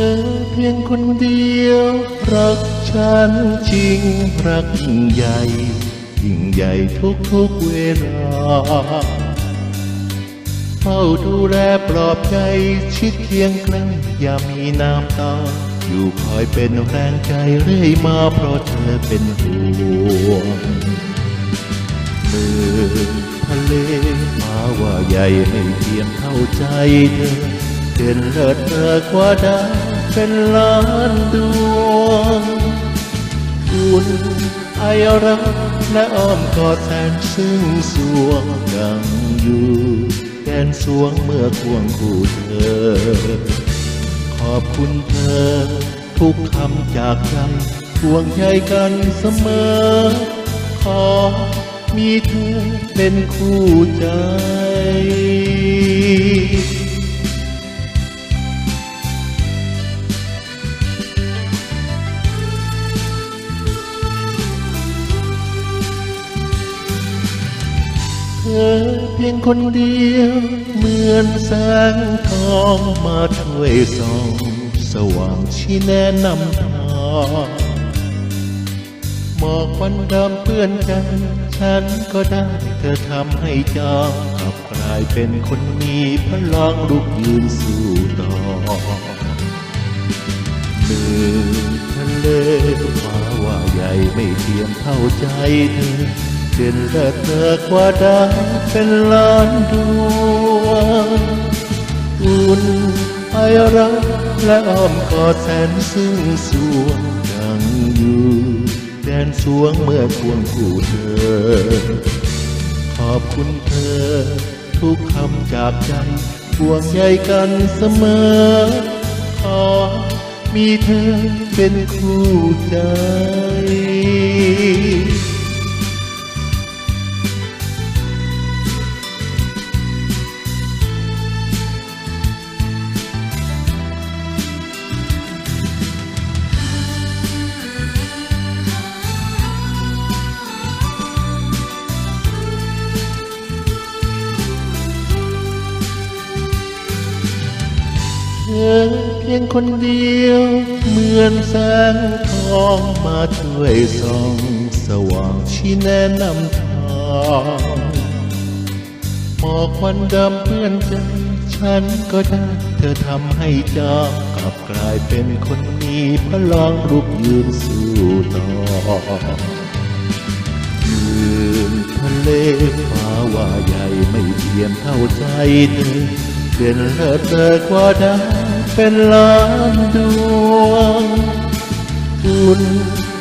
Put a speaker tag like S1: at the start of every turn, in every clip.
S1: อเพียงคนเดียว รักฉันจริงรักยิ่งใหญ่ ยิ่งใหญ่ทุกทุกเวลาเฝ้าดูแลปลอบใจชิดเคียงใกล้อย่ามีน้ำตาอยู่คอยเป็นแรงใจเรื่อยมาเพราะเธอเป็นห่วงเมื่อทะเลมาว่าใหญ่ไม่เทียมเท่าใจเธอเป็นเลิศเธอกว่าดาว เป็นล้านดวงอุ่นไอรักและอ้อมกอดแสนซึ้งสวงดังอยู่แดนสวงเมื่อควงคู่เธอ ขอบคุณเธอ ทุกคำจากใจห่วงใยกันเสมอ ขอมีเธอเป็นคู่ใจ อเพียงคนเดียว เหมือนแสงทองมาช่วยส่องสว่างชี้แนะนำทางหมอกควันดำเปื้อนใจฉันก็ได้เธอทำให้จางกลับกลายเป็นคนมีพลังลุกยืนสู้ต่อหนึ่งทะเลฟ้าว่าใหญ่ไม่เทียมเท่าใจเธอ เด่นเลิศเธอกว่าดาวเป็นล้านดวงอุ่นไอรักและอ้อมกอดแสนซึ้งสวงดังอยู่แดนสวงเมื่อควงคู่เธอ ขอบคุณเธอ ทุกคำจากใจห่วงใยกันเสมอ ขอมีเธอเป็นคู่ใจ อเพียงคนเดียว เหมือนแสงทองมาช่วยส่องสว่างชี้แนะนำทางหมอกควันดำเพื่อนใจฉันก็ได้เธอทำให้จางกลับกลายเป็นคนมีพลังลุกยืนสู้ต่อยืนทะเลฟ้าว่าใหญ่ไม่เทียมเท่าใจเธอเด่นเลิศเธอกว่าดา เป็นล้านดวงอุ่น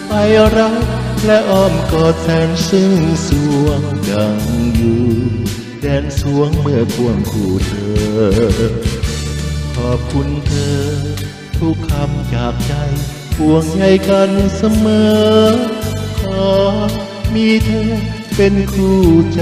S1: ไอรักและอ้อมกอดแสนซึ้งสวงดังอยู่ แดนสวงเมื่อควงคู่เธอ ขอบคุณเธอ ทุกคำจากใจห่วงใยกันเสมอ ขอมีเธอเป็นคู่ใจ